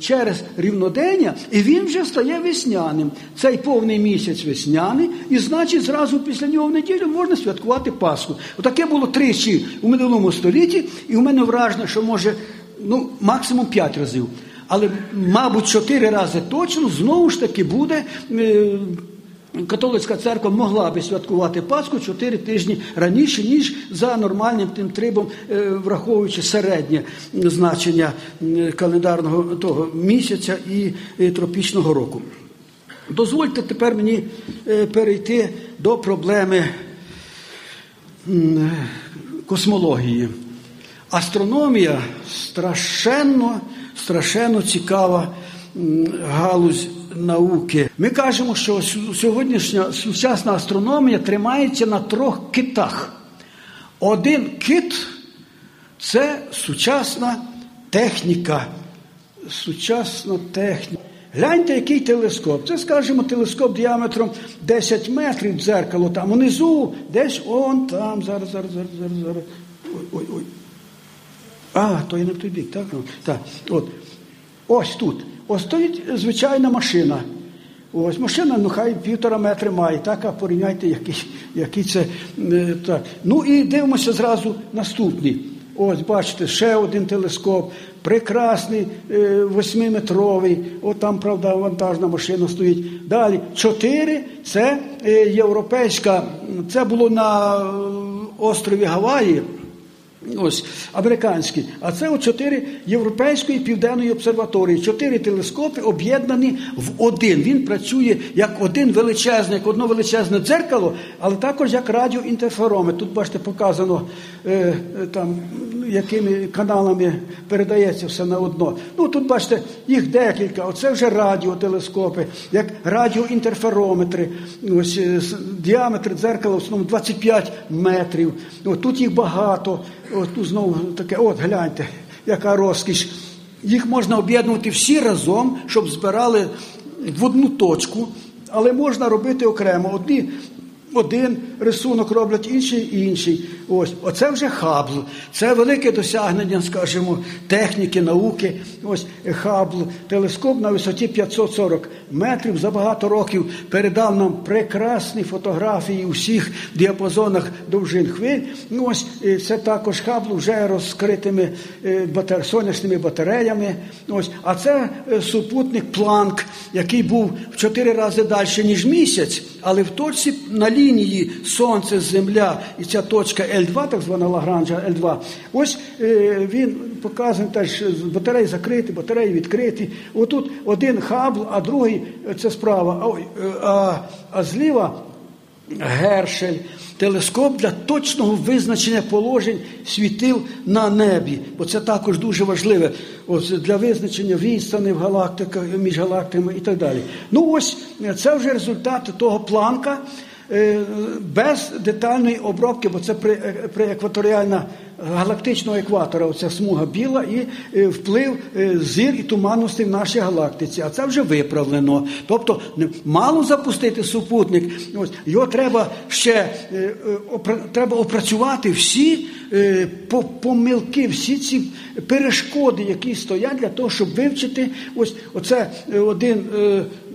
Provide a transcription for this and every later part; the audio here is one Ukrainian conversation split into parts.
через рівнодення, і він вже стає весняним. Цей повний місяць весняний, і значить, зразу після нього в неділю можна святкувати Пасху. Отаке було тричі у минулому столітті, і у мене вражено, що може ну, максимум п'ять разів. Але, мабуть, чотири рази точно знову ж таки буде. Е, Католицька церква могла би святкувати Пасху чотири тижні раніше, ніж за нормальним тим трибом, е, враховуючи середнє значення календарного того місяця і тропічного року. Дозвольте тепер мені е, перейти до проблеми космології. Астрономія страшенно, страшенно цікава галузь науки. Ми кажемо, що сьогоднішня сучасна астрономія тримається на трьох китах. Один кит це сучасна техніка. Сучасна техніка. Гляньте, який телескоп. Це, скажімо, телескоп діаметром 10 метрів дзеркало там унизу, десь он там. Зараз, зараз, зараз, зараз, зараз. Ой-ой-ой. А, то я не в той бік, так? Так. От. Ось тут. Ось стоїть звичайна машина. Ось машина, ну хай півтора метри має, так, а порівняйте, який який це. Е, так. Ну і дивимося зразу наступний. Ось, бачите, ще один телескоп, прекрасний, е, восьмиметровий. От там, правда, вантажна машина стоїть. Далі чотири це е, європейська, це було на острові Гаваї. Ось американські, а це у чотири європейської південної обсерваторії. Чотири телескопи об'єднані в один. Він працює як один величезний, як одно величезне дзеркало, але також як радіоінтерферометр. Тут, бачите, показано е, е, там, якими каналами передається все на одно. Ну тут бачите, їх декілька. Оце вже радіотелескопи, як радіоінтерферометри. Ось е, діаметр дзеркала в основному 25 метрів. От тут їх багато. От тут знову таке, от гляньте, яка розкіш. Їх можна об'єднувати всі разом, щоб збирали в одну точку, але можна робити окремо. Одні один рисунок роблять інший інший. Ось, Оце вже Хабл. Це велике досягнення, скажімо, техніки, науки. Ось Хабл, телескоп на висоті 540 метрів за багато років передав нам прекрасні фотографії у всіх діапазонах довжин хвиль. Ну, ось Це також Хабл вже розкритими е, батар... сонячними батареями. Ось, А це е, супутник Планк, який був в чотири рази далі, ніж місяць, але в точці на лінії Сонце, Земля і ця точка L2, так звана Лагранжа L2, ось е, він показаний теж батареї закриті, батареї відкриті. Отут один хабл, а другий це справа. А, е, а, а зліва Гершель, телескоп для точного визначення положень світил на небі, бо це також дуже важливе ось, для визначення відстани в галактиках між галактиками і так далі. Ну ось це вже результат того планка. Е, без детальної обробки, бо це приекваторіальна галактичного екватора, оця смуга біла, і е, вплив е, зір і туманності в нашій галактиці. А це вже виправлено. Тобто мало запустити супутник, ось його треба ще треба опрацювати всі помилки, всі ці перешкоди, які стоять для того, щоб вивчити ось оце один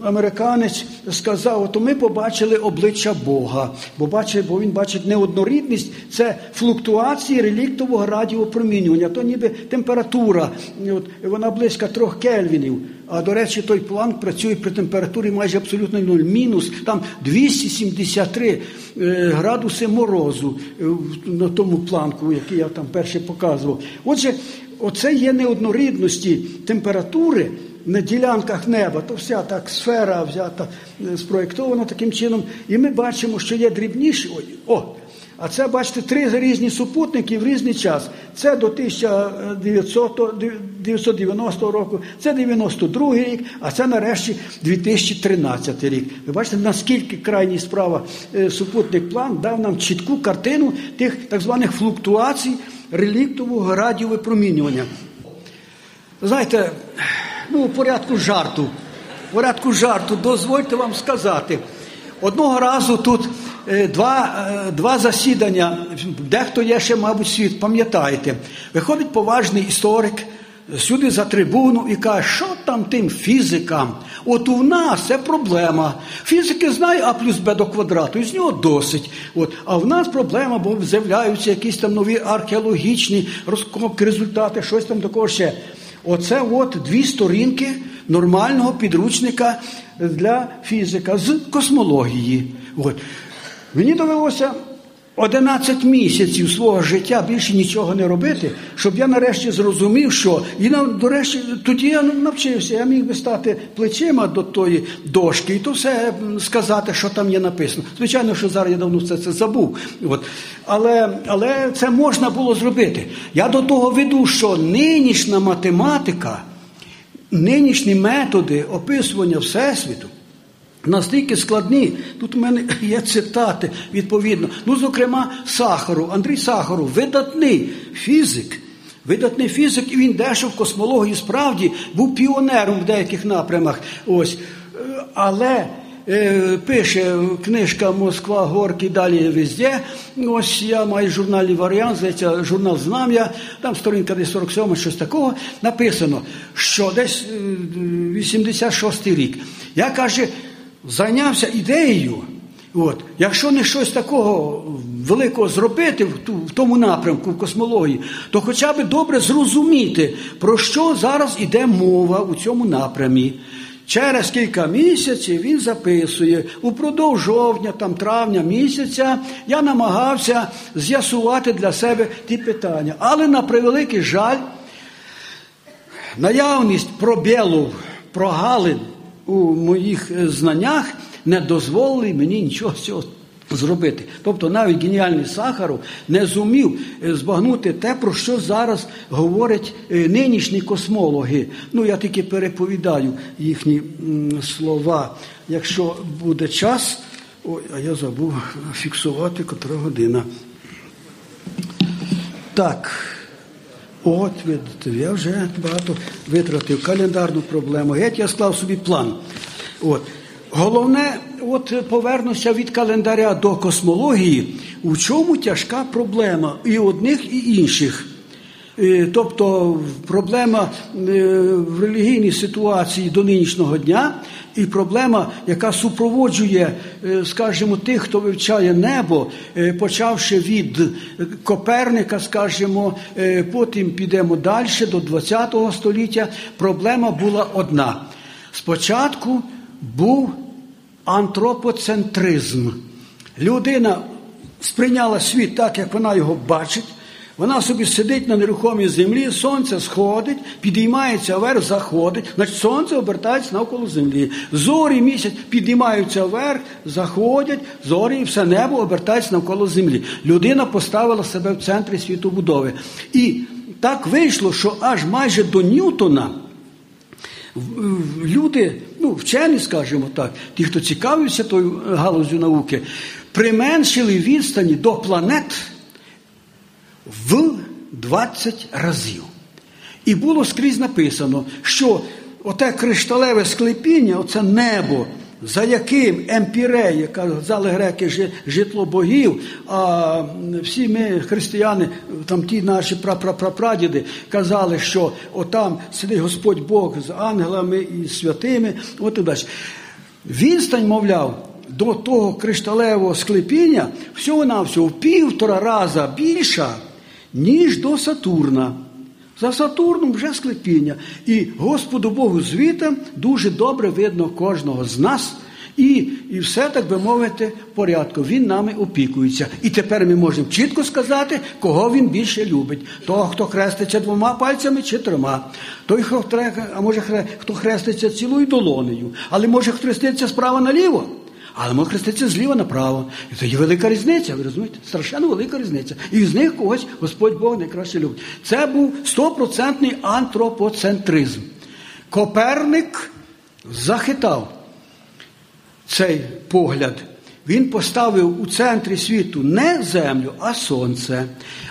американець сказав, от ми побачили обличчя Бога, бо бачить, бо він бачить неоднорідність, це флуктуації реліктового радіопромінювання, то ніби температура, от, вона близько трьох кельвінів. А до речі, той планк працює при температурі майже абсолютно нуль, мінус там 273 е, градуси морозу е, на тому планку, який я там перше показував. Отже, оце є неоднорідності температури на ділянках неба, то вся так сфера взята, е, спроєктована таким чином. І ми бачимо, що є дрібніші. О, а це, бачите, три різні супутники в різний час. Це до 1990 року, це 92 рік, а це нарешті 2013 рік. Ви бачите, наскільки крайній справа е, супутник план дав нам чітку картину тих так званих флуктуацій реліктового радіовипромінювання. Знаєте, ну, у порядку жарту. В порядку жарту, дозвольте вам сказати. Одного разу тут е, два е, два засідання, дехто є ще, мабуть, світ, пам'ятаєте, виходить поважний історик, сюди за трибуну і каже, що там тим фізикам? От у нас це проблема. Фізики знають А плюс Б до квадрату, і з нього досить. От. А в нас проблема, бо з'являються якісь там нові археологічні розкопки, результати, щось там такого ще. Оце от дві сторінки нормального підручника для фізика з космології. От. Мені довелося 11 місяців свого життя більше нічого не робити, щоб я нарешті зрозумів, що і до речі, тоді я навчився, я міг би стати плечима до тої дошки і то все сказати, що там є написано. Звичайно, що зараз я давно все це забув. От. Але, Але це можна було зробити. Я до того веду, що нинішня математика, нинішні методи описування Всесвіту. Настільки складні, тут у мене є цитати відповідно. Ну, зокрема, Сахару, Андрій Сахару, видатний фізик, видатний фізик, і він дещо в космології справді був піонером в деяких напрямах. Ось. Е, але е, пише книжка Москва, Горки, далі везде. Ось я маю журнальний варіант, здається, журнал Знам'я, там сторінка десь 47, щось такого. Написано, що десь 86 е, рік. Я каже зайнявся ідеєю. От, Якщо не щось такого великого зробити в, ту, в тому напрямку в космології, то хоча б добре зрозуміти, про що зараз іде мова у цьому напрямі. Через кілька місяців він записує, упродовж жовтня, там, травня місяця я намагався з'ясувати для себе ті питання. Але на превеликий жаль, наявність пробілу, прогалин у моїх е, знаннях не дозволили мені нічого цього зробити. Тобто навіть геніальний Сахаров не зумів е, збагнути те, про що зараз говорять е, нинішні космологи. Ну, я тільки переповідаю їхні слова. Якщо буде час, ой, а я забув фіксувати котра година. Так. От, я вже багато витратив календарну проблему. Геть я склав собі план. От. Головне, от повернуся від календаря до космології, у чому тяжка проблема і одних, і інших. Е, тобто проблема е, в релігійній ситуації до нинішнього дня, і проблема, яка супроводжує, е, скажімо, тих, хто вивчає небо, почавши від Коперника, скажімо, потім підемо далі до ХХ століття. Проблема була одна. Спочатку був антропоцентризм. Людина сприйняла світ так, як вона його бачить. Вона собі сидить на нерухомій землі, сонце сходить, підіймається вверх, заходить, значить сонце обертається навколо землі. Зорі місяць підіймаються вверх, заходять, зорі і все небо обертається навколо землі. Людина поставила себе в центрі світобудови. І так вийшло, що аж майже до Ньютона. Люди, ну, вчені, скажімо так, ті, хто цікавився тою галузю науки, применшили відстані до планет в 20 разів. І було скрізь написано, що оте кришталеве склепіння, оце небо, за яким емпірей, як казали греки, житло богів, а всі ми, християни, там ті наші прапрапрапрадіди, казали, що отам сидить Господь Бог з ангелами і святими. От і далі. Відстань, мовляв, до того кришталевого склепіння всього-навсього в півтора раза більша ніж до Сатурна. За Сатурном вже склепіння. І Господу Богу звітом дуже добре видно кожного з нас. І і все, так би мовити, порядку. Він нами опікується. І тепер ми можемо чітко сказати, кого він більше любить. Того, хто хреститься двома пальцями чи трьома. Той, хто, а може, хто хреститься цілою долонею. Але може хреститься справа наліво. Але може хреститься зліва направо. І це є велика різниця, ви розумієте? Страшенно велика різниця. І з них когось Господь Бог найкраще любить. Це був стопроцентний антропоцентризм. Коперник захитав цей погляд. Він поставив у центрі світу не землю, а сонце.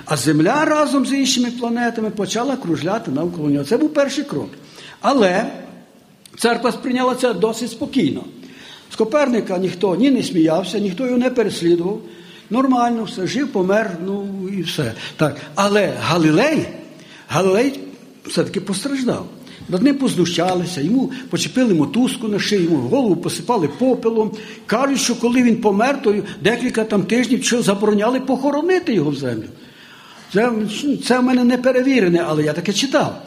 А земля разом з іншими планетами почала кружляти навколо нього. Це був перший крок. Але церква сприйняла це досить спокійно. З Коперника ніхто ні не сміявся, ніхто його не переслідував. Нормально, все, жив, помер, ну і все. Так. Але Галилей, Галилей все-таки постраждав. Над ним познущалися, йому почепили мотузку на шию, йому голову посипали попелом. Кажуть, що коли він помер, то декілька там тижнів що забороняли похоронити його в землю. Це, це в мене не перевірене, але я таке читав.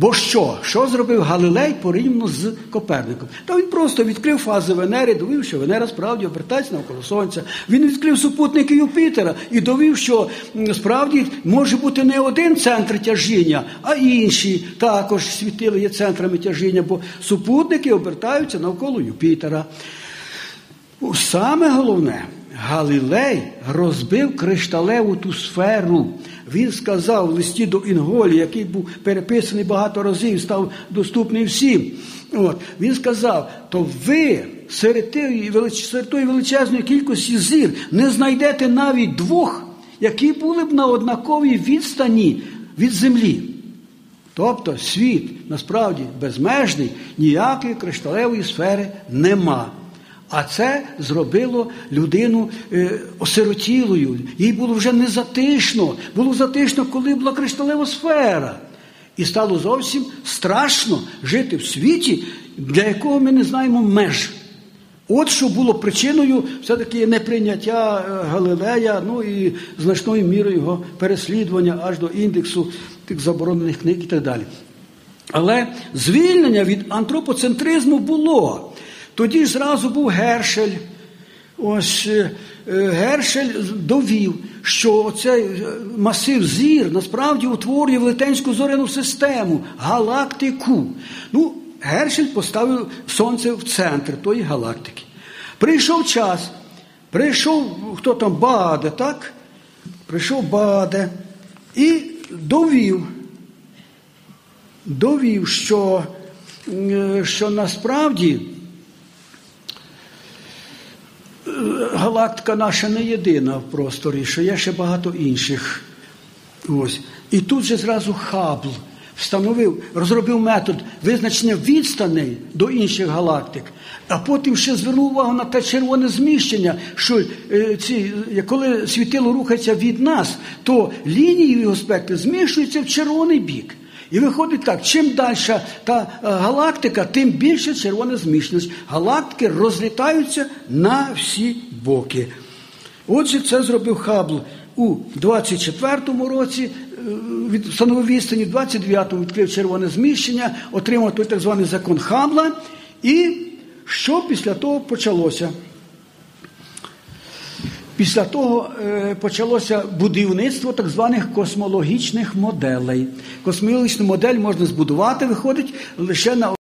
Бо що? Що зробив Галилей порівняно з Коперником? Та він просто відкрив фази Венери, довів, що Венера справді обертається навколо Сонця. Він відкрив супутники Юпітера і довів, що справді може бути не один центр тяжіння, а інші також світили є центрами тяжіння, бо супутники обертаються навколо Юпітера. Саме головне, Галилей розбив кришталеву ту сферу. Він сказав в листі до Інголі, який був переписаний багато разів, став доступний всім. От, Він сказав: то ви серед тієї, величезної кількості зір не знайдете навіть двох, які були б на однаковій відстані від землі. Тобто світ насправді безмежний, ніякої кришталевої сфери нема. А це зробило людину е, осиротілою. Їй було вже не затишно. Було затишно, коли була кришталева сфера. І стало зовсім страшно жити в світі, для якого ми не знаємо меж. От що було причиною все-таки неприйняття е, Галилея, ну і значною мірою його переслідування аж до індексу тих заборонених книг і так далі. Але звільнення від антропоцентризму було. Тоді зразу був Гершель. Ось е, Гершель довів, що цей масив зір насправді утворює велетенську зоряну систему, галактику. Ну, Гершель поставив сонце в центр тої галактики. Прийшов час, прийшов хто там Баде, так? Прийшов Баде і довів, довів, що, що насправді. Галактика наша не єдина в просторі, що є ще багато інших. Ось. І тут же зразу Хабл встановив, розробив метод визначення відстаней до інших галактик, а потім ще звернув увагу на те червоне зміщення, що е, ці, коли світило рухається від нас, то лінії його спектри зміщуються в червоний бік. І виходить так, чим далі та е, галактика, тим більше червона зміщеність. Галактики розлітаються на всі боки. Отже, це зробив Хабл у 24-му році, е, встановив відстані, в 29-му відкрив червоне зміщення, отримав той так званий закон Хабла. І що після того почалося? Після того е, почалося будівництво так званих космологічних моделей. Космологічну модель можна збудувати, виходить лише на